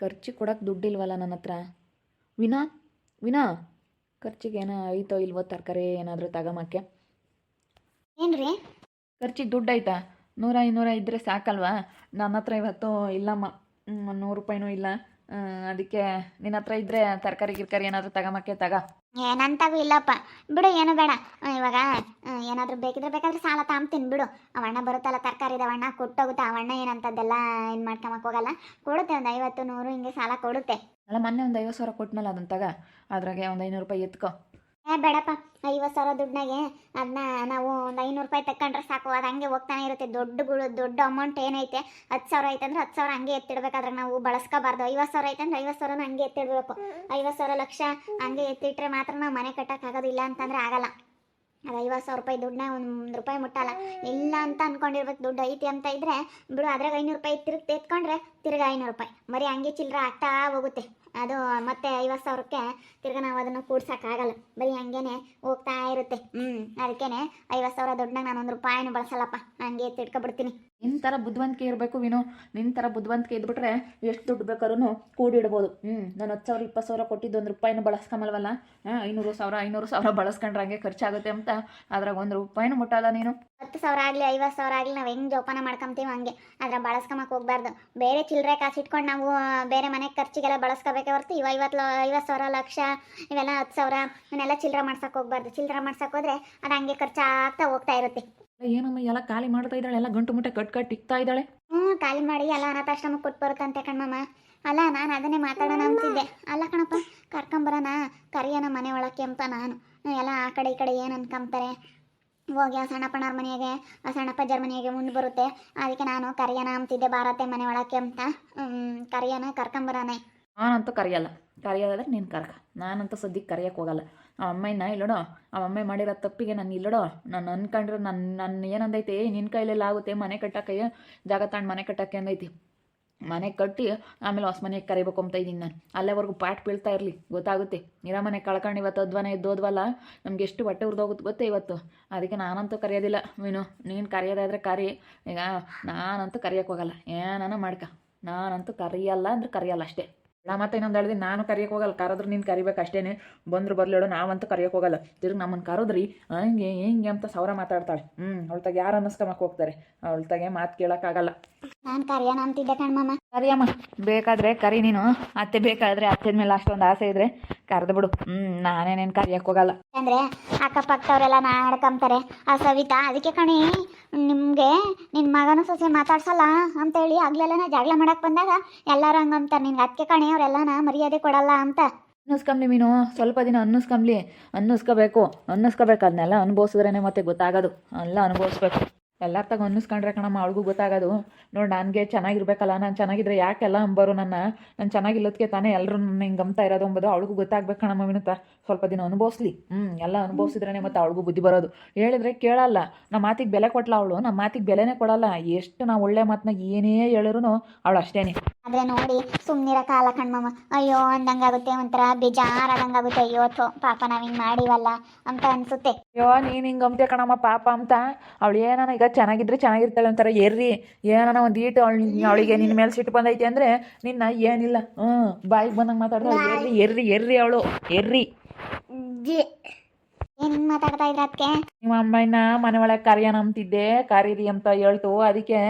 ಖರ್ಚಿಗೆ ಕೊಡೋಕೆ ದುಡ್ಡಿಲ್ವಲ್ಲ ನನ್ನ ಹತ್ರ. ವಿನಾ ವಿನಾ ಖರ್ಚಿಗೆ ಏನೋ ಐತೋ ಇಲ್ವೋ ತರಕಾರಿ ಏನಾದರೂ ತಗೊಂಬಕ್ಕೆ ರೀ ಖರ್ಚಿಗೆ ದುಡ್ಡು ಐತಾ? ನೂರ ಇನ್ನೂರ ಇದ್ದರೆ ಸಾಕಲ್ವಾ? ನನ್ನ ಹತ್ರ ಇವತ್ತು ಇಲ್ಲಮ್ಮ. ನೂರು ರೂಪಾಯಿನೂ ಇಲ್ಲ. ಅದಕ್ಕೆ ನಿನ್ನ ಹತ್ರ ಇದ್ರೆ ತರಕಾರಿ ಗಿರ್ಕಾರಿ ಏನಾದರೂ ತಗಮಕ್ಕೆ ತಗ. ಏನಂತಾಗೂ ಇಲ್ಲಪ್ಪ. ಬಿಡು ಏನು ಬೇಡ. ಇವಾಗ ಏನಾದರೂ ಬೇಕಿದ್ರೆ ಬೇಕಾದ್ರೆ ಸಾಲ ತಾಂಬ್ತೀನಿ. ಬಿಡು. ಅವಣ್ಣ ಬರುತ್ತಲ್ಲ ತರಕಾರಿ ಅವಣ್ಣ ಕೊಟ್ಟೋಗುತ್ತೆ. ಅವಣ್ಣ ಏನಂತದ್ದೆಲ್ಲ ಏನು ಮಾಡ್ಕೊಂಬಕ್ ಹೋಗಲ್ಲ. ಕೊಡುತ್ತೆ ಒಂದು ಐವತ್ತು ನೂರು ಹಿಂಗೆ ಸಾಲ ಕೊಡುತ್ತೆ. ಅಲ್ಲ ಮೊನ್ನೆ ಒಂದು ಐವತ್ತು ಸಾವಿರ ಕೊಟ್ಟನಲ್ಲ ಅದನ್ನ ತಗ. ಅದ್ರಾಗೆ ಒಂದು ಐನೂರು ರೂಪಾಯಿ ಎತ್ಕೋ. ಏ, ಬೇಡಪ್ಪ. ಐವತ್ತು ಸಾವಿರ ದುಡ್ಡಿನಾಗೆ ಅದನ್ನ ನಾವು ಒಂದು ಐನೂರು ರೂಪಾಯಿ ತಕೊಂಡ್ರೆ ಸಾಕು. ಅದು ಹಂಗೆ ಹೋಗ್ತಾನೆ ಇರುತ್ತೆ. ದೊಡ್ಡ ಗುಳು, ದೊಡ್ಡ ಅಮೌಂಟ್ ಏನೈತೆ? ಹತ್ತು ಸಾವಿರ ಐತೆ ಅಂದ್ರೆ ಹತ್ತು ಸಾವಿರ ಹಂಗೆ ಎತ್ತಿಡ್ಬೇಕಾದ್ರೆ ನಾವು ಬಳಸ್ಕೋಬಾರ್ದು. ಐವತ್ತು ಸಾವಿರ ಐತೆ ಅಂದ್ರೆ ಐವತ್ತು ಸಾವಿರನ ಹಂಗೆ ಎತ್ತಿಡ್ಬೇಕು. ಐವತ್ತು ಸಾವಿರ ಲಕ್ಷ ಹಂಗೆ ಎತ್ತಿಟ್ರೆ ಮಾತ್ರ ನಾವು ಮನೆ ಕಟ್ಟಕ್ಕಾಗೋದಿಲ್ಲ ಅಂತಂದ್ರೆ ಆಗಲ್ಲ. ಅದು ಐವತ್ತು ಸಾವಿರ ರೂಪಾಯಿ ದುಡ್ಡನ್ನ ಒಂದು ರೂಪಾಯಿ ಮುಟ್ಟಲ್ಲ. ಇಲ್ಲ ಅಂತ ಅಂದ್ಕೊಂಡಿರ್ಬೇಕು ದುಡ್ಡು ಐತಿ ಅಂತ ಇದ್ರೆ, ಬಿಡು, ಅದ್ರಾಗ ಐನೂರು ರೂಪಾಯಿ ತಿರುಗಿ ಎತ್ಕೊಂಡ್ರೆ ತಿರ್ಗಿ ಐನೂರು ರೂಪಾಯಿ. ಬರೀ ಹಂಗೆ ಚಿಲ್ಲರೆ ಆಗ್ತಾ ಹೋಗುತ್ತೆ. ಅದು ಮತ್ತೆ ಐವತ್ತು ಸಾವಿರಕ್ಕೆ ತಿರ್ಗಿ ನಾವು ಅದನ್ನು ಕೂಡ್ಸೋಕ್ಕಾಗಲ್ಲ ಬರೀ ಹಂಗೇನೆ ಹೋಗ್ತಾ ಇರುತ್ತೆ. ಹ್ಞೂ ಅದಕ್ಕೇನೆ ಐವತ್ತು ಸಾವಿರ ದುಡ್ಡನ್ನ ನಾನು ಒಂದು ರೂಪಾಯಿನೂ ಬಳಸಲ್ಲಪ್ಪ. ಹಂಗೆ ಎತ್ತಿಟ್ಕೊಬಿಡ್ತೀನಿ ನಿನ್ನ ಥರ ಬುದ್ಧಿವಂತಿಕೆ ಇರಬೇಕು ವಿನು. ನಿನ್ನ ಥರ ಬುದ್ಧಿವಂತಿಕೆ ಇದ್ಬಿಟ್ರೆ ಎಷ್ಟು ದುಡ್ಡು ಬೇಕಾದ್ರೂ ಕೂಡಿಡ್ಬೋದು. ಹ್ಞೂ ನಾನು ಹತ್ತು ಸಾವಿರ, ಇಪ್ಪತ್ತು ಸಾವಿರ ಕೊಟ್ಟಿದ್ದು ಒಂದು ರೂಪಾಯಿನೂ ಬಳಸ್ಕೊಂಬಲ್ವಲ್ಲ? ಐನೂರು ಸಾವಿರ ಐನೂರು ಸಾವಿರ ಬಳಸ್ಕೊಂಡ್ರೆ ಹಂಗೆ ಖರ್ಚಾಗುತ್ತೆ ಅಂತ. ಅದ್ರಾಗ ಒಂದು ರೂಪಾಯಿನೂ ಮುಟ್ಟಲ್ಲ ನೀನು. ಹತ್ತು ಸಾವಿರ ಆಗಲಿ, ಐವತ್ತು ಸಾವಿರ ಆಗಲಿ ನಾವು ಹೆಂಗೆ ಜೋಪಾನ ಮಾಡ್ಕೊಂತೀವಿ ಹಂಗೆ. ಅದ್ರ ಬಳಸ್ಕೊಂಬಕ್ಕೆ ಹೋಗ್ಬಾರ್ದು. ಬೇರೆ ಚಿಲ್ಲರೆ ಕಾಸು ಇಟ್ಕೊಂಡು ನಾವು ಬೇರೆ ಮನೆ ಖರ್ಚಿಗೆಲ್ಲ ಬಳಸ್ಕೋಬೇಕೆ ಹೊರತು ಇವ ಐವತ್ತು ಐವತ್ತು ಸಾವಿರ ಲಕ್ಷ, ಇವೆಲ್ಲ ಹತ್ತು ಸಾವಿರ, ಇವನ್ನೆಲ್ಲ ಚಿಲ್ಲರೆ ಮಾಡ್ಸಕ್ಕೆ ಹೋಗ್ಬಾರ್ದು. ಚಿಲ್ಲರೆ ಮಾಡ್ಸಕ್ಕೆ ಹೋದ್ರೆ ಅದು ಹಂಗೆ ಖರ್ಚಾಗ್ತಾ ಹೋಗ್ತಾ ಇರುತ್ತೆ. ಏನಮ್ಮ ಎಲ್ಲ ಖಾಲಿ ಮಾಡ್ತಾ ಇದ್ದಾಳೆ ಎಲ್ಲ ಗಂಟು ಮುಟ್ಟೆ ಕಟ್ ಕಟ್ ಇಕ್ತಾ ಇದ್ದಾಳೆ? ಹ್ಞೂ ಖಾಲಿ ಮಾಡಿ ಎಲ್ಲ ಅನಾಥಾಶ್ರಮಕ್ಕೆ ಕೊಟ್ಟು ಬರುತ್ತಂತೆ ಕಣ್ಮಮ್ಮ. ಅಲ್ಲ ನಾನು ಅದನ್ನೇ ಮಾತಾಡೋಣ ಅಂತಿದ್ದೆ. ಅಲ್ಲ ಕಣಪ್ಪ ಕರ್ಕೊಂಬರೋಣ ಕರಿಯೋಣ ಮನೆ ಒಳಕ್ಕೆ ಅಂತ ನಾನು. ಎಲ್ಲ ಆ ಕಡೆ ಈ ಕಡೆ ಏನು ಅನ್ಕೊಂತಾರೆ. ಹೋಗಿ ಆ ಸಣ್ಣಪ್ಪನವ್ರ ಮನೆಗೆ ಆ ಸಣ್ಣಪ್ಪಜ್ಜರ ಮನೆಗೆ ಮುಂದೆ ಬರುತ್ತೆ. ಅದಕ್ಕೆ ನಾನು ಕರಿಯೋಣ ಅಂತಿದ್ದೆ ಬಾರತ್ತೆ ಮನೆ ಒಳಕ್ಕೆ ಅಂತ. ಕರಿಯೋಣ ಕರ್ಕೊಂಬರೋಣ ನಾನಂತೂ ಕರೆಯಲ್ಲ. ಕರೆಯೋದಾದ್ರೆ ನೀನು ಕರ್ಕ. ನಾನಂತೂ ಸದ್ಯಕ್ಕೆ ಕರೆಯೋಕ್ಕೆ ಹೋಗಲ್ಲ. ಆ ಅಮ್ಮಯ್ಯನ, ಇಲ್ಲಡೋ, ಆ ಅಮ್ಮ ಮಾಡಿರೋ ತಪ್ಪಿಗೆ ನಾನು ಇಲ್ಲಡೋ, ನಾನು ಅನ್ಕೊಂಡ್ರೆ ನನ್ನ ನನ್ನ ಏನಂದೈತೆ? ನಿನ್ನ ಕೈಲೆಲ್ಲ ಆಗುತ್ತೆ, ಮನೆ ಕಟ್ಟಕ್ಕೆ, ಜಾಗ ತಗೊಂಡು ಮನೆ ಕಟ್ಟಕ್ಕೆ ಅಂದೈತಿ. ಮನೆ ಕಟ್ಟಿ ಆಮೇಲೆ ಹೊಸ ಮನೆಗೆ ಕರಿಬೇಕು ಅಂತ ಇದ್ದೀನಿ ನಾನು. ಅಲ್ಲೇವರೆಗೂ ಪಾಟ್ ಬೀಳ್ತಾ ಇರಲಿ, ಗೊತ್ತಾಗುತ್ತೆ. ಇರೋ ಮನೆ ಕಳ್ಕೊಂಡು ಇವತ್ತು ಅದ್ವನ ಎದ್ದೋದ್ವಲ್ಲ, ನಮ್ಗೆ ಎಷ್ಟು ಹೊಟ್ಟೆ ಉರ್ದೋಗುತ್ತೆ ಗೊತ್ತೇ ಇವತ್ತು. ಅದಕ್ಕೆ ನಾನಂತೂ ಕರೆಯೋದಿಲ್ಲ ಮೀನು ನೀನು ಕರೆಯೋದಾದ್ರೆ ಕರಿ. ಈಗ ನಾನಂತೂ ಕರೆಯೋಕ್ಕೋಗಲ್ಲ ಏನಾನ ಮಾಡ್ಕ. ನಾನಂತೂ ಕರೆಯಲ್ಲ ಅಂದ್ರೆ ಕರೆಯಲ್ಲ ಅಷ್ಟೇ. ನಾ ಮತ್ತೆ ಇನ್ನೊಂದು ಹೇಳಿದೆ ನಾನು ಕರಿಯಕ್ಕೆ ಹೋಗಲ್ಲ ಕರೆದ್ರೆ ನೀನು ಕರಿಬೇಕು ಅಷ್ಟೇನೆ. ಬಂದ್ರು ಬರ್ಲೇಳು ನಾವಂತೂ ಕರಿಯಕ್ಕೆ ಹೋಗಲ್ಲ. ತಿರ್ಗಿ ನಮ್ಮನ್ನು ಕರೆದ್ರಿ ಹಂಗೆ ಹಿಂಗೆ ಅಂತ ಸೌರ ಮಾತಾಡ್ತಾಳೆ. ಹ್ಞೂ ಅವಳ್ತಾಗ ಯಾರು ಅನ್ನಿಸ್ಕೊಂಬಕ್ಕೆ ಹೋಗ್ತಾರೆ. ಅವಳ್ತಾಗೆ ಮಾತು ಕೇಳೋಕ್ಕಾಗಲ್ಲ. ನಾನು ಕರಿಯೋಣ ಅಂತಿದ್ದೆ ಕಣ್ಮಮ್ಮ ಕರಿಯಮ್ಮ ಬೇಕಾದರೆ ಕರಿ ನೀನು. ಅತ್ತೆ ಬೇಕಾದರೆ ಅತ್ತೆ ಮೇಲೆ ಅಷ್ಟೊಂದು ಆಸೆ ಇದ್ರೆ ಕರೆದು ಬಿಡು. ಹ್ಞೂ ನಾನೇನೇನು ಕರಿಯಕ್ಕೆ ಹೋಗಲ್ಲ. ಅಂದ್ರೆ ಅಕ್ಕಪಕ್ಕದವರೆಲ್ಲ ನಾಡ್ಕೊಂತಾರೆ. ಆ ಸವಿತಾ ಅದಕ್ಕೆ ಕಣಿ ನಿಮಗೆ ನಿನ್ನ ಮಗನ ಸೊಸೆ ಮಾತಾಡ್ಸಲ್ಲ? ಅಂತೇಳಿ ಆಗ್ಲೆಲ್ಲ ಜಗಳ ಮಾಡಕ್ಕೆ ಬಂದಾಗ ಎಲ್ಲರೂ ಹಂಗಂತಾರೆ ನಿನ್ಗೆ ಅದಕ್ಕೆ ಕಣಿ ಅವರೆಲ್ಲನ ಮರ್ಯಾದೆ ಕೊಡಲ್ಲ ಅಂತ. ಅನ್ನಿಸ್ಕೊಂಬ್ಲಿ ಮೀನು, ಸ್ವಲ್ಪ ದಿನ ಅನ್ನಿಸ್ಕೊಂಬ್ಲಿ. ಅನ್ನಿಸ್ಕೋಬೇಕು ಅನ್ನಿಸ್ಕೋಬೇಕು. ಅದನ್ನೆಲ್ಲ ಅನುಭವಿಸಿದ್ರೇ ಮತ್ತೆ ಗೊತ್ತಾಗೋದು. ಎಲ್ಲ ಅನುಭವಿಸ್ಬೇಕು. ಎಲ್ಲರ ತಗ ಅನ್ನಿಸ್ಕೊಂಡ್ರೆ ಕಣಮ್ಮ, ಅವಳಿಗೂ ಗೊತ್ತಾಗೋದು. ನೋಡಿ ನನಗೆ ಚೆನ್ನಾಗಿರ್ಬೇಕಲ್ಲ, ನಾನು ಚೆನ್ನಾಗಿದ್ರೆ ಯಾಕೆಲ್ಲ ಅಂಬರು ನನ್ನ? ನಾನು ಚೆನ್ನಾಗಿಲ್ಲದಕ್ಕೆ ತಾನೇ ಎಲ್ಲರೂ ನನ್ನ ಹಿಂಗೆ ಇರೋದು ಅಂಬೋದು. ಅವಳಿಗೂ ಗೊತ್ತಾಗ್ಬೇಕು ಕಣಮ್ಮ ವಿನುತ ಸ್ವಲ್ಪ ದಿನ ಅನುಭವಿಸ್ಲಿ. ಹ್ಞೂ ಎಲ್ಲ ಅನುಭವಿಸಿದ್ರೇ ಮತ್ತೆ ಅವಳಿಗೂ ಬುದ್ಧಿ ಬರೋದು. ಹೇಳಿದ್ರೆ ಕೇಳಲ್ಲ. ನಮ್ಮ ಮಾತಿಗೆ ಬೆಲೆ ಕೊಟ್ಲ ಅವಳು. ನಮ್ಮ ಮಾತಿಗೆ ಬೆಲೆನೇ ಕೊಡಲ್ಲ. ಎಷ್ಟು ನಾವು ಒಳ್ಳೆ ಮಾತನ್ನ ಏನೇ ಹೇಳಿದ್ರು ಅವಳು ಅಷ್ಟೇನೆ. ಆದ್ರೆ ನೋಡಿ ಸುಮ್ಮನಿರ ಕಾಲ ಕಣ್ಮಮ್ಮ ಅಯ್ಯೋ ಅಂದಂಗಾಗುತ್ತೆ ಒಂಥರ ಬೇಜಾರಾದಂಗಾಗುತ್ತೆ. ಅಯ್ಯೋ ಥೋ ಪಾಪ ನಾವ್ ಹಿಂಗ್ ಮಾಡಿವಲ್ಲ ಅಂತ ಅನ್ಸುತ್ತೆ. ಅಯ್ಯೋ ನೀನು ಹಿಂಗ್ ಅಂಬ್ತೆ ಕಣಮ್ಮ ಪಾಪ ಅಂತ. ಅವಳು ಏನಾನ ಈಗ ಚೆನ್ನಾಗಿದ್ರೆ ಚೆನ್ನಾಗಿರ್ತಾಳೆ ಅಂತಾರೆ. ಎರ್ರಿ ಏನಾನ ಒಂದು ಈಟು ಅವಳು ಅವಳಿಗೆ ನಿನ್ನ ಮೇಲೆ ಸಿಟ್ಟು ಬಂದೈತಿ ಅಂದ್ರೆ ನಿನ್ನ ಏನಿಲ್ಲ. ಹ್ಮ್ ಬಾಯಿಗೆ ಬಂದಂಗ ಮಾತಾಡ್ತಾಳೆ ಎರ್ರಿ ಎರ್ರಿ ಎರ್ರಿ ಅವಳು ಎರ್ರಿ ಏನ್ ಹಿಂಗ್ ಮಾತಾಡ್ತಾ ಇದ್ರ ಅದಕ್ಕೆ ನಿಮ್ಮ ಅಮ್ಮನ ಮನೆ ಒಳಗೆ ಕರಿಯೋಣ ಅಂತಿದ್ದೆ. ಕರೀರಿ ಅಂತ ಹೇಳ್ತು. ಅದಕ್ಕೆ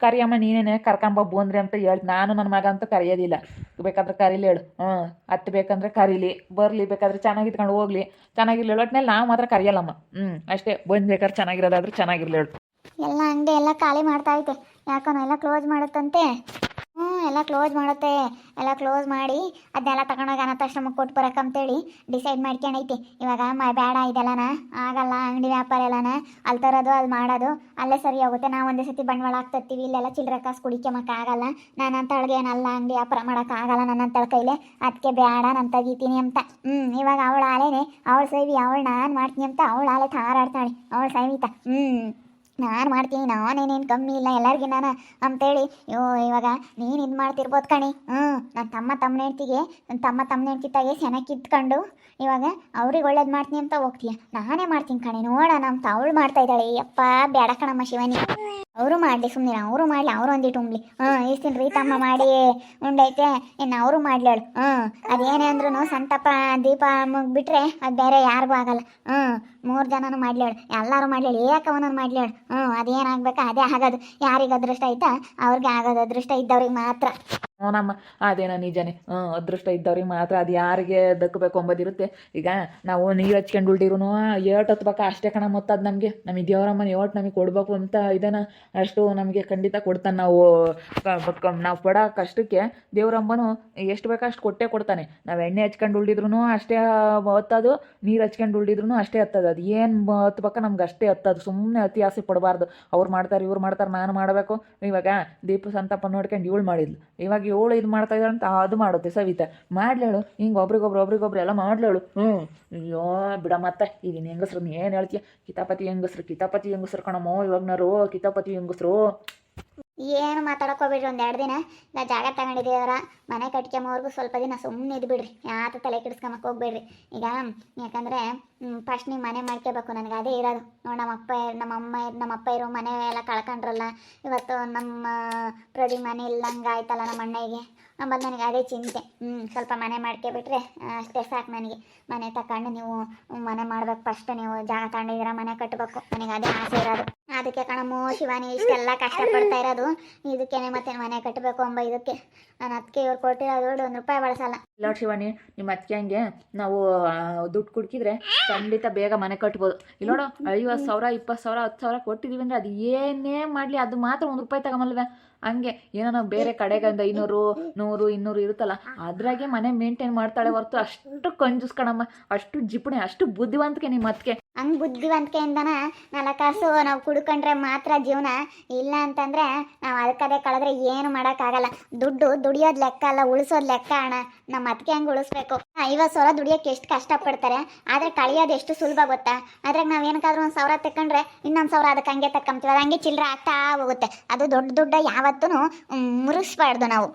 ಕರಿಯಮ್ಮ, ನೀನೇನೆ ಕರ್ಕೊಂಬಬ್ಬು ಅಂದ್ರೆ ಅಂತ ಹೇಳಿ ನಾನು ನನ್ನ ಮಗ ಅಂತೂ ಕರೆಯೋದಿಲ್ಲ. ಬೇಕಾದ್ರೆ ಕರೀಲಿ ಹೇಳು. ಹ್ಞೂ ಹತ್ತು ಬೇಕಂದ್ರೆ ಕರೀಲಿ, ಬರಲಿ, ಬೇಕಾದ್ರೆ ಚೆನ್ನಾಗಿದ್ಕೊಂಡು ಹೋಗ್ಲಿ. ಚೆನ್ನಾಗಿರ್ಲಿ ಹೇಳು. ಒಟ್ನಲ್ಲಿ ನಾವು ಮಾತ್ರ ಕರೆಯಲ್ಲಮ್ಮ. ಹ್ಞೂ ಅಷ್ಟೇ. ಬಂದು ಬೇಕಾದ್ರೆ ಚೆನ್ನಾಗಿರೋದಾದ್ರೆ ಚೆನ್ನಾಗಿರ್ಲಿ ಹೇಳು. ಎಲ್ಲ ಅಂಗಡಿ ಎಲ್ಲ ಖಾಲಿ ಮಾಡ್ತಾ ಐತೆ. ಯಾಕೋ ಎಲ್ಲ ಕ್ಲೋಸ್ ಮಾಡುತ್ತಂತೆ? ಹ್ಞೂ ಎಲ್ಲ ಕ್ಲೋಸ್ ಮಾಡುತ್ತೆ. ಎಲ್ಲ ಕ್ಲೋಸ್ ಮಾಡಿ ಅದನ್ನೆಲ್ಲ ತಗೊಂಡೋಗಿ ಅನಾಥಾಶ್ರಮಕ್ಕೆ ಕೊಟ್ಟು ಬರೋಕ್ಕಂತೇಳಿ ಡಿಸೈಡ್ ಮಾಡ್ಕೊಂಡೈತಿ ಇವಾಗ ಮ, ಬೇಡ ಇದೆಲ್ಲನ, ಆಗಲ್ಲ ಅಂಗಡಿ ವ್ಯಾಪಾರ ಎಲ್ಲನ ಅಲ್ಲಿ ತರೋದು ಅಲ್ಲಿ ಮಾಡೋದು, ಅಲ್ಲೇ ಸರಿ ಹೋಗುತ್ತೆ. ನಾವು ಒಂದೇ ಸತಿ ಬಂಡವಾಳ ಹಾಕ್ತಿರ್ತೀವಿ ಇಲ್ಲೆಲ್ಲ ಚಿಲ್ಲರೆ ಕಾಸು ಕುಡಿಕೊಂಬಕ್ಕಾಗಲ್ಲ ನಾನಂತ ಏನಲ್ಲ ಅಂಗಡಿ ವ್ಯಾಪಾರ ಮಾಡೋಕ್ಕಾಗಲ್ಲ ನನ್ನಂತಳ ಕೈಲೆ. ಅದಕ್ಕೆ ಬೇಡ ನಾನು ತೆಗಿತೀನಿ ಅಂತ. ಹ್ಞೂ ಇವಾಗ ಅವಳ ಆಲೇನೆ ಅವಳ ಸೈವಿ, ಅವಳು ನಾನು ಮಾಡ್ತೀನಿ ಅಂತ ಅವಳು ಆಲೆ ಹಾರಾಡ್ತಾಳೆ ಅವಳು ಸೈವಿತ. ಹ್ಞೂ ನಾನು ಮಾಡ್ತೀನಿ ನಾನೇನೇನು ಕಮ್ಮಿ ಇಲ್ಲ, ಎಲ್ಲರಿಗೂ ನಾನು ಅಂತೇಳಿ ಯೋ ಇವಾಗ ನೀನು ಇದು ಮಾಡ್ತಿರ್ಬೋದು ಕಣಿ. ಹ್ಞೂ ನನ್ನ ತಮ್ಮ ತಮ್ಮನ ಹೆಂಡ್ತಿಗೆ ನನ್ನ ತಮ್ಮ ತಮ್ಮನ ಹೆಂಡ್ತಿತಾಗೆ ಚೆನ್ನಾಗಿ ಇದ್ಕೊಂಡು ಇವಾಗ ಅವ್ರಿಗೆ ಒಳ್ಳೇದು ಮಾಡ್ತೀನಿ ಅಂತ ಹೋಗ್ತೀಯ. ನಾನೇ ಮಾಡ್ತೀನಿ ಕಣೆ ನೋಡ ಅಂತ ಅವಳು ಮಾಡ್ತಾ ಇದ್ದಾಳೆ. ಯಪ್ಪ ಬೇಡ ಕಣಮ್ಮ ಶಿವನಿ. ಅವರು ಮಾಡಲಿ ಸುಮ್ಮನೆ ಅವರು ಮಾಡಲಿ, ಅವರು ಒಂದಿಟ್ಟು ಉಣ್ಲಿ ಹಾಂ ರೀ ರೀತಮ್ಮ ಮಾಡಿ ಉಂಡೈತೆ? ಇನ್ನು ಅವರು ಮಾಡ್ಲೇಳು ಹ್ಞೂ ಅದೇನೇ ಅಂದ್ರೂ ಸಂತಪ್ಪ, ದೀಪ ಮುಗ್ಬಿಟ್ರೆ ಅದು ಬೇರೆ ಯಾರಿಗೂ ಆಗಲ್ಲ. ಹ್ಞೂ ಮೂರು ಜನನು ಮಾಡ್ಲೇಳು ಎಲ್ಲರೂ ಮಾಡ್ಲೇಳು ಏಕವನನ್ನು ಮಾಡ್ಲೇಳು ಹ್ಞೂ ಅದೇನಾಗಬೇಕು ಅದೇ ಆಗೋದು. ಯಾರಿಗೆ ಅದೃಷ್ಟ ಐತಾ? ಅವ್ರಿಗೆ ಆಗೋದು ಅದೃಷ್ಟ ಇದ್ದವ್ರಿಗೆ ಮಾತ್ರ. ನಮ್ಮ, ಅದೇನೋ ನಿಜನೇ. ಹ್ಞೂ, ಅದೃಷ್ಟ ಇದ್ದವ್ರಿಗೆ ಮಾತ್ರ ಅದು ಯಾರಿಗೆ ದಕ್ಕಬೇಕು ಅಂಬೋದಿರುತ್ತೆ. ಈಗ ನಾವು ನೀರು ಹಚ್ಕೊಂಡು ಉಳ್ದಿರೂ ಏಟ್ ಹತ್ಬೇಕು ಅಷ್ಟೇ ಕಣ ಮೊತ್ತದು ನಮಗೆ. ನಮಗೆ ದೇವರಮ್ಮನ ಏಟ್ ನಮಗೆ ಕೊಡಬೇಕು ಅಂತ ಇದನ್ನು ಅಷ್ಟು ನಮಗೆ ಖಂಡಿತ ಕೊಡ್ತಾನೆ ನಾವು. ನಾವು ಪಡೋ ಕಷ್ಟಕ್ಕೆ ದೇವರಮ್ಮನು ಎಷ್ಟು ಬೇಕೋ ಅಷ್ಟು ಕೊಟ್ಟೇ ಕೊಡ್ತಾನೆ. ನಾವು ಎಣ್ಣೆ ಹಚ್ಕೊಂಡು ಉಳ್ದಿದ್ರು ಅಷ್ಟೇ ಹೊತ್ತದು, ನೀರು ಹಚ್ಕೊಂಡು ಉಳ್ದಿದ್ರು ಅಷ್ಟೇ ಹತ್ತದು. ಅದು ಏನು ಹತ್ಬೇಕು ನಮ್ಗೆ ಅಷ್ಟೇ ಹತ್ತದು. ಸುಮ್ಮನೆ ಅತಿ ಆಸೆ ಪಡಬಾರ್ದು. ಅವ್ರು ಮಾಡ್ತಾರೆ, ಇವ್ರು ಮಾಡ್ತಾರೆ, ನಾನು ಮಾಡಬೇಕು. ಇವಾಗ ದೀಪ ಸಂತಪ್ಪ ನೋಡ್ಕೊಂಡು ಇವಳು ಮಾಡಿದ್ಲು. ಇವಾಗ ಇವಳು ಇದು ಮಾಡ್ತಾ ಇದ್ದಾಳೆ ಅಂತ ಅದು ಮಾಡುತ್ತೆ ಸವಿತೆ. ಮಾಡ್ಲೇಳು ಹಿಂಗೆ ಒಬ್ರಿಗೊಬ್ರು ಒಬ್ರಿಗೊಬ್ರು ಎಲ್ಲ ಮಾಡ್ಲೇಳು. ಹ್ಞೂ ಅಯ್ಯೋ ಬಿಡ ಮತ್ತೆ. ಈಗಿನ ಹೆಂಗಸ್ರು ಏನು ಹೇಳ್ತೀಯ? ಕಿತಾಪತಿ ಹೆಂಗಸ್ರು ಕಿತಾಪತಿ ಹೆಂಗಸ್ರು ಕಣಮ್ಮೋ ಇವಾಗ್ನರು ಕಿತಾಪತಿ ಹೆಂಗಸ್ರು. ಏನು ಮಾತಾಡಕ್ ಹೋಗ್ಬೇಡ್ರಿ ಒಂದು ಎರಡು ದಿನ. ನಾ ಜಾಗ ತಗೊಂಡಿದ್ದೀವರ ಮನೆ ಕಟ್ಕೊಂಬವ್ರಿಗೂ ಸ್ವಲ್ಪ ದಿನ ಸುಮ್ಮನೆ ಇದ್ಬಿಡ್ರಿ. ಯಾತ ತಲೆ ಕೆಡಿಸ್ಕೊಂಬಕ್ಕೆ ಹೋಗ್ಬೇಡ್ರಿ. ಈಗ ಯಾಕಂದರೆ ಫಸ್ಟ್ ನೀವು ಮನೆ ಮಾಡ್ಕೋಬೇಕು ನನಗೆ. ಅದೇ ಇರೋದು. ನೋಡಿ ನಮ್ಮ ಅಪ್ಪ, ನಮ್ಮ ಅಮ್ಮ, ನಮ್ಮ ಅಪ್ಪ ಇರೋ ಮನೆ ಎಲ್ಲ ಕಳ್ಕೊಂಡ್ರಲ್ಲ. ಇವತ್ತು ನಮ್ಮ ಪ್ರತಿ ಮನೆ ಇಲ್ಲಂಗೆ ಆಯ್ತಲ್ಲ ನಮ್ಮ ಅಣ್ಣಗೆ. ಆಮೇಲೆ ನನಗೆ ಅದೇ ಚಿಂತೆ. ಹ್ಞೂ ಸ್ವಲ್ಪ ಮನೆ ಮಾಡ್ಕೊಬಿಟ್ರೆ ಅಷ್ಟೇ ಸಾಕು ನನಗೆ. ಮನೆ ತಗೊಂಡು ನೀವು ಮನೆ ಮಾಡ್ಬೇಕು ಫಸ್ಟ್ ನೀವು ಜಾಗ ತಗೊಂಡಿದ್ದೀರ, ಮನೆ ಕಟ್ಟಬೇಕು ನನಗೆ ಅದೇ ಆಸೆ ಇರೋದು. ಅದಕ್ಕೆ ಕಣಮ್ಮ, ಶಿವಾನಿ ಇಷ್ಟೆಲ್ಲ ಕಷ್ಟಪಡ್ತಾ ಇರೋದು. ಇದಕ್ಕೇನೆ ಮತ್ತೆ ಮನೆ ಕಟ್ಟಬೇಕು ಅಂಬ ಇದಕ್ಕೆ. ನಾನು ಅದಕ್ಕೆ ಇವ್ರು ಕೊಟ್ಟಿರೋದು, ಒಂದು ರೂಪಾಯಿ ಬಳಸಲ್ಲ. ಇಲ್ಲ ಶಿವಾನಿ, ನಿಮ್ಮ ಅತ್ತಿಗೆ ಹಂಗೆ ನಾವು ದುಡ್ಡು ಕುಡ್ಕಿದ್ರೆ ಖಂಡಿತ ಬೇಗ ಮನೆ ಕಟ್ಬೋದು. ಇಲ್ಲ ನೋಡು, ಐವತ್ತು ಸಾವಿರ, ಇಪ್ಪತ್ತು ಸಾವಿರ, ಹತ್ತು ಸಾವಿರ ಕೊಟ್ಟಿದ್ದೀವಿ ಅಂದರೆ ಅದು ಏನೇ ಮಾಡಲಿ, ಅದು ಮಾತ್ರ ಒಂದು ರೂಪಾಯಿ ತಗೊಂಬಲ್ವೇ? ಹಂಗೆ ಏನೋ ನಾವು ಬೇರೆ ಕಡೆಗೆ ಒಂದು ಐನೂರು ನೂರು, ಇನ್ನೂರು ಇರುತ್ತಲ್ಲ, ಅದ್ರಾಗೆ ಮನೆ ಮೇಂಟೈನ್ ಮಾಡ್ತಾಳೆ ಹೊರ್ತು ಅಷ್ಟು ಕಂಜುಸ್ಕಣಮ್ಮ ಅಷ್ಟು ಜಿಪಣೆ, ಅಷ್ಟು ಬುದ್ಧಿವಂತಿಕೆ ನಿಮ್ಮ ಅತ್ತಿಗೆ ಹಂಗೆ ಬುದ್ಧಿವಂತಿಕೆಯಿಂದನ ನಾಲ್ಕಾಸು ಕಾಸು ನಾವು ಕುಡ್ಕೊಂಡ್ರೆ ಮಾತ್ರ ಜೀವನ. ಇಲ್ಲ ಅಂತಂದ್ರೆ ನಾವು ಅದಕ್ಕದೇ ಕಳೆದ್ರೆ ಏನು ಮಾಡೋಕ್ಕಾಗಲ್ಲ. ದುಡ್ಡು ದುಡಿಯೋದು ಲೆಕ್ಕ ಅಲ್ಲ, ಉಳಿಸೋದು ಲೆಕ್ಕ ಅಣ್ಣ. ನಮ್ಮ ಅದಕ್ಕೆ ಹಂಗೆ ಉಳಿಸ್ಬೇಕು. ಐವತ್ತು ಸಾವಿರ ದುಡಿಯೋಕೆ ಎಷ್ಟು ಕಷ್ಟಪಡ್ತಾರೆ. ಆದರೆ ಕಳಿಯೋದು ಎಷ್ಟು ಸುಲಭ ಗೊತ್ತಾ? ಅದ್ರಾಗ ನಾವು ಏನಕ್ಕಾದ್ರೂ ಒಂದು ಸಾವಿರ ತಕೊಂಡ್ರೆ ಇನ್ನೊಂದು ಸಾವಿರ ಅದಕ್ಕೆ ಹಂಗೆ ತಕೊಂತೀವಿ ಅದು ಹಂಗೆ ಚಿಲ್ಲರೆ ಆಗ್ತಾ ಹೋಗುತ್ತೆ. ಅದು ದೊಡ್ಡ ದುಡ್ಡ ಯಾವತ್ತೂ ಮುರಿಸ್ಬಾರ್ದು ನಾವು.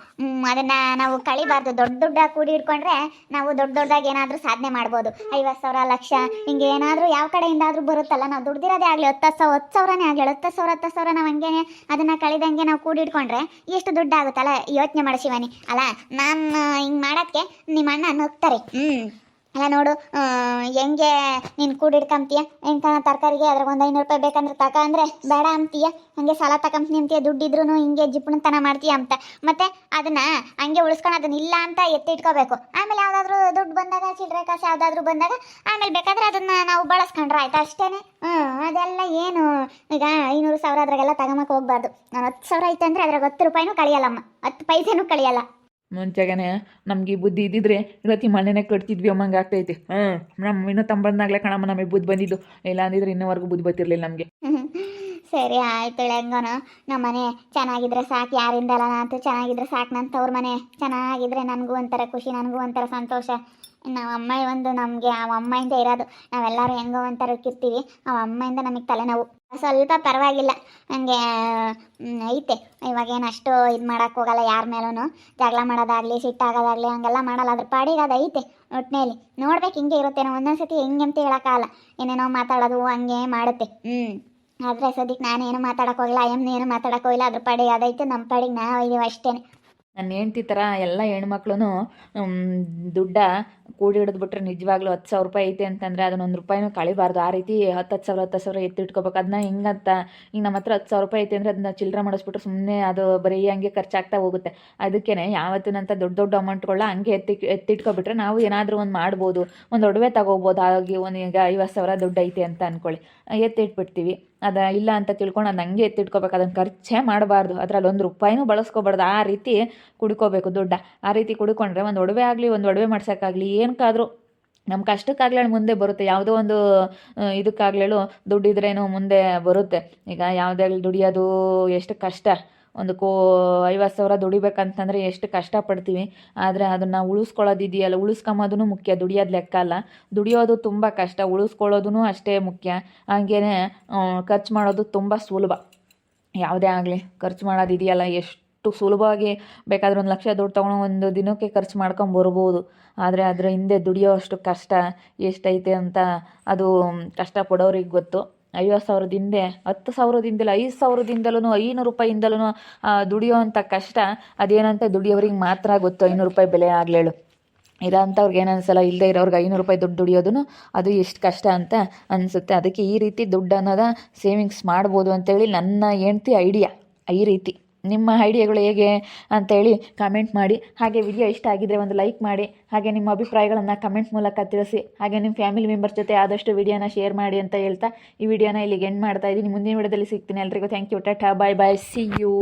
ಅದನ್ನ ನಾವು ಕಳಿಬಾರ್ದು. ದೊಡ್ಡ ದುಡ್ಡ ಕೂಡಿ ಇಟ್ಕೊಂಡ್ರೆ ನಾವು ದೊಡ್ಡ ದೊಡ್ಡದಾಗಿ ಏನಾದರೂ ಸಾಧನೆ ಮಾಡ್ಬೋದು. ಐವತ್ತು ಸಾವಿರ ಲಕ್ಷ ಹಿಂಗೆ ಏನಾದರೂ ಯಾವ ಕಡೆಯಿಂದಾದ್ರೂ ಬರುತ್ತಲ್ಲ, ನಾವು ದುಡ್ದಿರೋದೇ ಆಗಲಿ, ಹತ್ತು ಸಾವಿರ, ಹತ್ತು ಸಾವಿರನೇ ಆಗಲಿ, ಹತ್ತು ಸಾವಿರ ಹತ್ತು ಸಾವಿರ ನಾವು ಹಂಗೇನೆ ಅದನ್ನ ಕಳಿದಂಗೆ ನಾವು ಕೂಡಿಟ್ಕೊಂಡ್ರೆ ಎಷ್ಟು ದುಡ್ಡು ಆಗುತ್ತಲ್ಲ ಯೋಚನೆ ಮಾಡಿ ಶಿವಾನಿ. ಅಲ್ಲ, ನಾನು ಹಿಂಗೆ ಮಾಡೋಕ್ಕೆ ನಿಮ್ಮ ಅಣ್ಣ ನಗ್ತಾರೆ. ಹ್ಞೂ ಅಲ್ಲ ನೋಡು ಹೆಂಗೆ ನೀನು ಕೂಡಿಡ್ಕೊಂತೀಯ ಕಣ ತರಕಾರಿಗೆ ಅದ್ರಾಗ ಒಂದು ಐನೂರು ರೂಪಾಯಿ ಬೇಕಂದ್ರೆ ತಕ ಅಂದ್ರೆ ಬೇಡ ಅಂತೀಯ? ಹಂಗೆ ಸಾಲ ತಕೊಂತೀನಿ ಅಂತೀಯ ದುಡ್ಡಿದ್ರು ಹಿಂಗೆ ಜಿಪ್ಪಣತನ ಮಾಡ್ತೀಯ ಅಂತ. ಮತ್ತೆ ಅದನ್ನ ಹಂಗೆ ಉಳಿಸ್ಕೊಂಡು ಅದನ್ನ ಇಲ್ಲ ಅಂತ ಎತ್ತಿಟ್ಕೋಬೇಕು. ಆಮೇಲೆ ಯಾವ್ದಾದ್ರು ದುಡ್ಡು ಬಂದಾಗ ಚಿಲ್ಲರೆ ಕಾಸು ಯಾವ್ದಾದ್ರು ಬಂದಾಗ, ಆಮೇಲೆ ಬೇಕಾದ್ರೆ ಅದನ್ನ ನಾವು ಬಳಸ್ಕೊಂಡ್ರೆ ಆಯ್ತು ಅಷ್ಟೇನೆ? ಹ್ಮ್, ಅದೆಲ್ಲ ಏನು? ಈಗ ಐನೂರು ಸಾವಿರ ಅದ್ರಾಗೆಲ್ಲ ತಗೊಂಬಕ್ಕೆ ಹೋಗ್ಬಾರ್ದು. ನಾನು ಹತ್ತು ಸಾವಿರ ಐತೆ ಅಂದ್ರೆ ಅದ್ರಾಗ ಹತ್ತು ರೂಪಾಯಿನೂ ಕಳಿಯಲ್ಲಮ್ಮ. ಹತ್ತು ಪೈಸೆನೂ ಕಳಿಯಲ್ಲ. ಮುಂಚೆಗೇನೆ ನಮ್ಗೆ ಈ ಬುದ್ಧಿ ಇದ್ದಿದ್ರೆ ಇವತ್ತಿ ಮನೆನೇ ಕಟ್ತಿದ್ವಿ ಅಮ್ಮಂಗೆ ಆಗ್ತೈತೆ. ಹ್ಞೂ ನಮ್ಮ ಇನ್ನೂ ತಂಬಂದಾಗಲೇ ಕಣಮ್ಮ ನಮಗೆ ಬುದ್ಧಿ ಬಂದಿದ್ದು. ಇಲ್ಲ ಅಂದಿದ್ರೆ ಇನ್ನೂವರೆಗೂ ಬುದ್ಧಿ ಬರ್ತಿರ್ಲಿಲ್ಲ ನಮಗೆ. ಸರಿ ಆಯ್ತು ಹೆಂಗನ. ನಮ್ಮ ಮನೆ ಚೆನ್ನಾಗಿದ್ರೆ ಸಾಕು ಯಾರಿಂದಲ್ಲ ಅಂತ ಚೆನ್ನಾಗಿದ್ರೆ ಸಾಕು. ನನ್ನ ತವ್ರ ಮನೆ ಚೆನ್ನಾಗಿದ್ರೆ ನನಗೂ ಒಂಥರ ಖುಷಿ ನನಗೂ ಒಂಥರ ಸಂತೋಷ. ನಮ್ಮ ಅಮ್ಮ ಒಂದು ನಮಗೆ ಆ ಅಮ್ಮಯಿಂದ ಇರೋದು. ನಾವೆಲ್ಲರೂ ಹೆಂಗೋ ಒಂಥರ ಇರ್ತೀವಿ ಆ ಅಮ್ಮಯಿಂದ ನಮಗೆ ತಲೆನೋವು. ಸ್ವಲ್ಪ ಪರವಾಗಿಲ್ಲ. ನನಗೆ ಐತೆ. ಇವಾಗೇನು ಅಷ್ಟು ಇದು ಮಾಡೋಕ್ಕೆ ಹೋಗಲ್ಲ ಯಾರ ಮೇಲೂ ಜಗಳ ಮಾಡೋದಾಗಲಿ ಸಿಟ್ಟಾಗೋದಾಗಲಿ ಹಂಗೆಲ್ಲ ಮಾಡಲ್ಲ. ಅದ್ರ ಪಾಡಿಗೆ ಅದು ಐತೆ ಒಟ್ಟಿನಲ್ಲಿ ನೋಡ್ಬೇಕು ಹಿಂಗೆ ಇರುತ್ತೇನೋ. ಒಂದೊಂದು ಸತಿ ಹೆಂಗೆ ಅಂತ ಹೇಳೋಕ್ಕಾಗಲ್ಲ. ಏನೇನೋ ಮಾತಾಡೋದು ಹಂಗೆ ಮಾಡುತ್ತೆ. ಹ್ಞೂ ಆದರೆ ಸದ್ಯಕ್ಕೆ ನಾನೇನು ಮಾತಾಡಕ್ಕೆ ಹೋಗಿಲ್ಲ ಅಯ್ಯಮ್ಮನ ಏನು ಮಾತಾಡಕ್ಕೆ ಹೋಗಿಲ್ಲ ಅದ್ರ ಪಾಡಿಗೆ ಅದೈತೆ ನಮ್ಮ ಪಾಡಿಗೆ ನಾವು ಇದೀವಿ ಅಷ್ಟೇ ನನ್ನ ಹೆಂಡ್ತಿ ಥರ ಎಲ್ಲ ಹೆಣ್ಮಕ್ಳು ದುಡ್ಡ ಕೂಡಿ ಹಿಡಿದ್ಬಿಟ್ರೆ ನಿಜವಾಗ್ಲೂ ಹತ್ತು ಸಾವಿರ ರೂಪಾಯಿ ಐತೆ ಅಂತಂದರೆ ಅದನ್ನೊಂದು ರೂಪಾಯಿನೂ ಕಳಿಬಾರ್ದು. ಆ ರೀತಿ ಹತ್ತು ಹತ್ತು ಸಾವಿರ ಹತ್ತು ಸಾವಿರ ಎತ್ತಿಟ್ಕೋಬೇಕು ಅದನ್ನ ಹಿಂಗಂತ, ಈಗ ನಮ್ಮ ಹತ್ರ ಹತ್ತು ಸಾವಿರ ರೂಪಾಯಿ ಐತೆ ಅಂದರೆ ಅದನ್ನ ಚಿಲ್ಲರೆ ಮಾಡಿಸ್ಬಿಟ್ರೆ ಸುಮ್ಮನೆ ಅದು ಬರೀ ಹಂಗೆ ಖರ್ಚಾಗ್ತಾ ಹೋಗುತ್ತೆ. ಅದಕ್ಕೇ ಯಾವತ್ತಿನಂತ ದೊಡ್ಡ ದೊಡ್ಡ ಅಮೌಂಟ್ಗಳನ್ನ ಹಂಗೆ ಎತ್ತಿ ಎತ್ತಿಟ್ಕೊಬಿಟ್ರೆ ನಾವು ಏನಾದರೂ ಒಂದು ಮಾಡ್ಬೋದು. ಒಂದು ಒಡವೆ ತಗೋಬೋದು. ಹಾಗೆ ಒಂದು ಈಗ ಐವತ್ತು ಸಾವಿರ ದುಡ್ಡು ಐತೆ ಅಂತ ಅಂದ್ಕೊಳ್ಳಿ ಎತ್ತಿಟ್ಬಿಡ್ತೀವಿ ಅದು ಇಲ್ಲ ಅಂತ ತಿಳ್ಕೊಂಡು ಅದು ಹಂಗೆ ಎತ್ತಿಟ್ಕೋಬೇಕು ಅದನ್ನು ಖರ್ಚೇ ಮಾಡಬಾರ್ದು. ಅದರಲ್ಲಿ ಒಂದು ರೂಪಾಯಿನೂ ಬಳಸ್ಕೋಬಾರ್ದು. ಆ ರೀತಿ ಕುಡ್ಕೋಬೇಕು ದುಡ್ಡ. ಆ ರೀತಿ ಕುಡ್ಕೊಂಡ್ರೆ ಒಂದು ಒಡವೆ ಆಗಲಿ, ಒಂದು ಒಡವೆ ಮಾಡ್ಸೋಕ್ಕಾಗಲಿ ಏನಕ್ಕಾದರೂ ನಮ್ಮ ಕಷ್ಟಕ್ಕಾಗ್ಲೇಳು ಮುಂದೆ ಬರುತ್ತೆ. ಯಾವುದೋ ಒಂದು ಇದಕ್ಕಾಗ್ಲೇಳು ದುಡ್ಡಿದ್ರೇನು ಮುಂದೆ ಬರುತ್ತೆ. ಈಗ ಯಾವುದೇ ದುಡಿಯೋದು ಎಷ್ಟು ಕಷ್ಟ? ಒಂದು ಕೋ, ಐವತ್ತು ಸಾವಿರ ದುಡಿಬೇಕಂತಂದರೆ ಎಷ್ಟು ಕಷ್ಟಪಡ್ತೀವಿ. ಆದರೆ ಅದನ್ನು ಉಳಿಸ್ಕೊಳ್ಳೋದಿದೆಯಲ್ಲ ಉಳಿಸ್ಕೊಂಬೋದೂ ಮುಖ್ಯ. ದುಡಿಯೋದು ಲೆಕ್ಕ ಅಲ್ಲ. ದುಡಿಯೋದು ತುಂಬ ಕಷ್ಟ. ಉಳಿಸ್ಕೊಳ್ಳೋದು ಅಷ್ಟೇ ಮುಖ್ಯ. ಹಾಗೇನೆ ಖರ್ಚು ಮಾಡೋದು ತುಂಬ ಸುಲಭ. ಯಾವುದೇ ಆಗಲಿ, ಖರ್ಚು ಮಾಡೋದು ಇದೆಯಲ್ಲ ಎಷ್ಟು ಸುಲಭವಾಗಿ ಬೇಕಾದ್ರೆ ಒಂದು ಲಕ್ಷ ದುಡ್ಡು ತೊಗೊಂಡು ಒಂದು ದಿನಕ್ಕೆ ಖರ್ಚು ಮಾಡ್ಕೊಂಡು ಬರ್ಬೋದು. ಆದರೆ ಅದರ ಹಿಂದೆ ದುಡಿಯೋ ಅಷ್ಟು ಕಷ್ಟ ಎಷ್ಟೈತೆ ಅಂತ ಅದು ಕಷ್ಟಪಡೋರಿಗೆ ಗೊತ್ತು. ಐವತ್ತು ಸಾವಿರದ ಹಿಂದೆ, ಹತ್ತು ಸಾವಿರದಿಂದಲೂ, ಐದು ಸಾವಿರದಿಂದಲೂ ಐನೂರು ರೂಪಾಯಿಂದಲೂ ದುಡಿಯೋ ಅಂಥ ಕಷ್ಟ ಅದೇನಂತ ದುಡಿಯೋರಿಗೆ ಮಾತ್ರ ಗೊತ್ತು. ಐನೂರು ರೂಪಾಯಿ ಬೆಲೆ ಆಗಲೇಳು ಇರೋ ಅಂಥವ್ರಿಗೆ ಏನು ಅನ್ಸಲ್ಲ ಇಲ್ಲದೆ ಇರೋರ್ಗೆ ಐನೂರು ರೂಪಾಯಿ ದುಡ್ಡು ದುಡಿಯೋದು ಅದು ಎಷ್ಟು ಕಷ್ಟ ಅಂತ ಅನಿಸುತ್ತೆ. ಅದಕ್ಕೆ ಈ ರೀತಿ ದುಡ್ಡು ಅನ್ನೋದ ಸೇವಿಂಗ್ಸ್ ಮಾಡ್ಬೋದು ಅಂತೇಳಿ ನನ್ನ ಹೆಂಡ್ತಿ ಐಡಿಯಾ, ಈ ರೀತಿ. ನಿಮ್ಮ ಐಡಿಯಾಗಳು ಹೇಗೆ ಅಂತೇಳಿ ಕಮೆಂಟ್ ಮಾಡಿ. ಹಾಗೆ ವಿಡಿಯೋ ಇಷ್ಟ ಆಗಿದ್ದರೆ ಒಂದು ಲೈಕ್ ಮಾಡಿ. ಹಾಗೆ ನಿಮ್ಮ ಅಭಿಪ್ರಾಯಗಳನ್ನು ಕಮೆಂಟ್ ಮೂಲಕ ತಿಳಿಸಿ. ಹಾಗೆ ನಿಮ್ಮ ಫ್ಯಾಮಿಲಿ ಮೆಂಬರ್ಸ್ ಜೊತೆ ಆದಷ್ಟು ವಿಡಿಯೋನ ಶೇರ್ ಮಾಡಿ ಅಂತ ಹೇಳ್ತಾ ಈ ವಿಡಿಯೋನ ಇಲ್ಲಿಗೆ ಎಂಡ್ ಮಾಡ್ತಾ ಇದ್ದೀನಿ. ಮುಂದಿನ ವಿಡಿಯೋದಲ್ಲಿ ಸಿಗ್ತೀನಿ ಎಲ್ರಿಗೂ. Thank you tata bye bye see you